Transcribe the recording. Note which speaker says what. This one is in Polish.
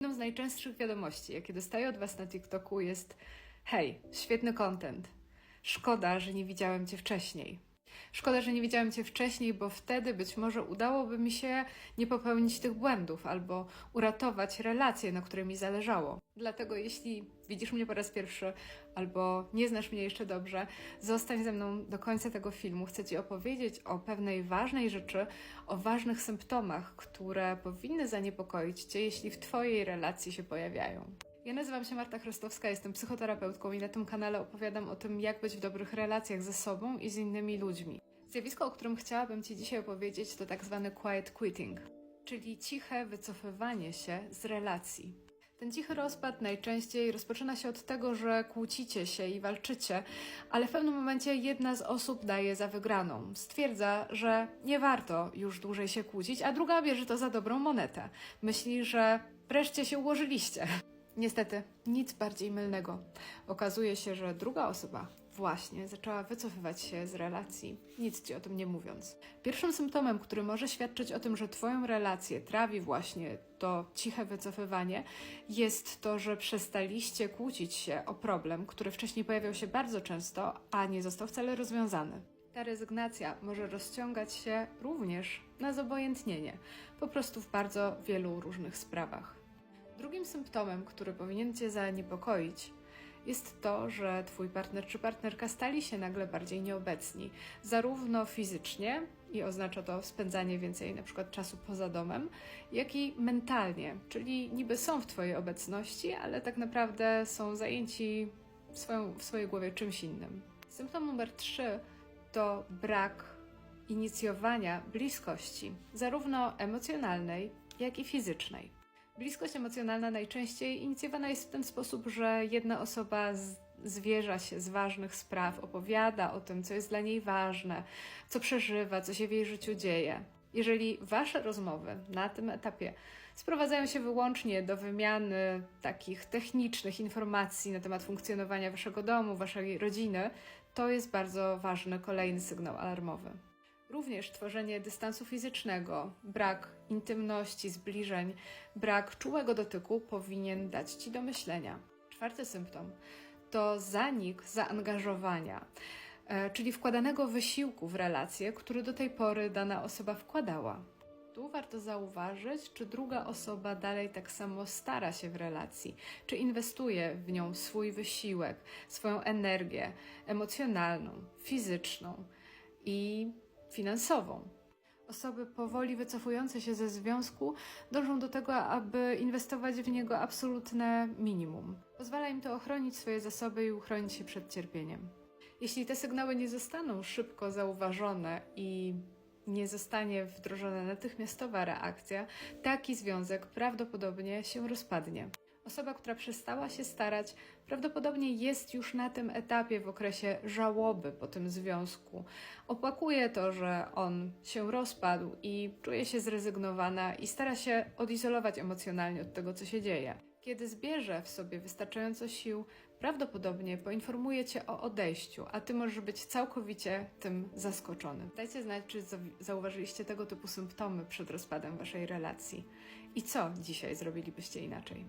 Speaker 1: Jedną z najczęstszych wiadomości, jakie dostaję od Was na TikToku jest hej, świetny content. Szkoda, że nie widziałem Cię wcześniej. Szkoda, że nie widziałem Cię wcześniej, bo wtedy być może udałoby mi się nie popełnić tych błędów albo uratować relacje, na które mi zależało. Dlatego jeśli widzisz mnie po raz pierwszy albo nie znasz mnie jeszcze dobrze, zostań ze mną do końca tego filmu. Chcę Ci opowiedzieć o pewnej ważnej rzeczy, o ważnych symptomach, które powinny zaniepokoić Cię, jeśli w Twojej relacji się pojawiają. Ja nazywam się Marta Chrostowska, jestem psychoterapeutką i na tym kanale opowiadam o tym, jak być w dobrych relacjach ze sobą i z innymi ludźmi. Zjawisko, o którym chciałabym Ci dzisiaj opowiedzieć, to tak zwany quiet quitting, czyli ciche wycofywanie się z relacji. Ten cichy rozpad najczęściej rozpoczyna się od tego, że kłócicie się i walczycie, ale w pewnym momencie jedna z osób daje za wygraną. Stwierdza, że nie warto już dłużej się kłócić, a druga bierze to za dobrą monetę. Myśli, że wreszcie się ułożyliście. Niestety, nic bardziej mylnego. Okazuje się, że druga osoba właśnie zaczęła wycofywać się z relacji, nic ci o tym nie mówiąc. Pierwszym symptomem, który może świadczyć o tym, że Twoją relację trawi właśnie to ciche wycofywanie, jest to, że przestaliście kłócić się o problem, który wcześniej pojawiał się bardzo często, a nie został wcale rozwiązany. Ta rezygnacja może rozciągać się również na zobojętnienie, po prostu w bardzo wielu różnych sprawach. Drugim symptomem, który powinien Cię zaniepokoić, jest to, że Twój partner czy partnerka stali się nagle bardziej nieobecni, zarówno fizycznie, i oznacza to spędzanie więcej na przykład czasu poza domem, jak i mentalnie, czyli niby są w Twojej obecności, ale tak naprawdę są zajęci swoją, w swojej głowie czymś innym. Symptom numer 3 to brak inicjowania bliskości, zarówno emocjonalnej, jak i fizycznej. Bliskość emocjonalna najczęściej inicjowana jest w ten sposób, że jedna osoba z, zwierza się z ważnych spraw, opowiada o tym, co jest dla niej ważne, co przeżywa, co się w jej życiu dzieje. Jeżeli wasze rozmowy na tym etapie sprowadzają się wyłącznie do wymiany takich technicznych informacji na temat funkcjonowania waszego domu, waszej rodziny, to jest bardzo ważny kolejny sygnał alarmowy. Również tworzenie dystansu fizycznego, brak intymności, zbliżeń, brak czułego dotyku powinien dać Ci do myślenia. Czwarty symptom to zanik zaangażowania, e, czyli wkładanego wysiłku w relację, który do tej pory dana osoba wkładała. Tu warto zauważyć, czy druga osoba dalej tak samo stara się w relacji, czy inwestuje w nią swój wysiłek, swoją energię emocjonalną, fizyczną i finansową. Osoby powoli wycofujące się ze związku dążą do tego, aby inwestować w niego absolutne minimum. Pozwala im to ochronić swoje zasoby i uchronić się przed cierpieniem. Jeśli te sygnały nie zostaną szybko zauważone i nie zostanie wdrożona natychmiastowa reakcja, taki związek prawdopodobnie się rozpadnie. Osoba, która przestała się starać, prawdopodobnie jest już na tym etapie w okresie żałoby po tym związku. Opłakuje to, że on się rozpadł i czuje się zrezygnowana i stara się odizolować emocjonalnie od tego, co się dzieje. Kiedy zbierze w sobie wystarczająco sił, prawdopodobnie poinformuje cię o odejściu, a ty możesz być całkowicie tym zaskoczony. Dajcie znać, czy zauważyliście tego typu symptomy przed rozpadem waszej relacji i co dzisiaj zrobilibyście inaczej.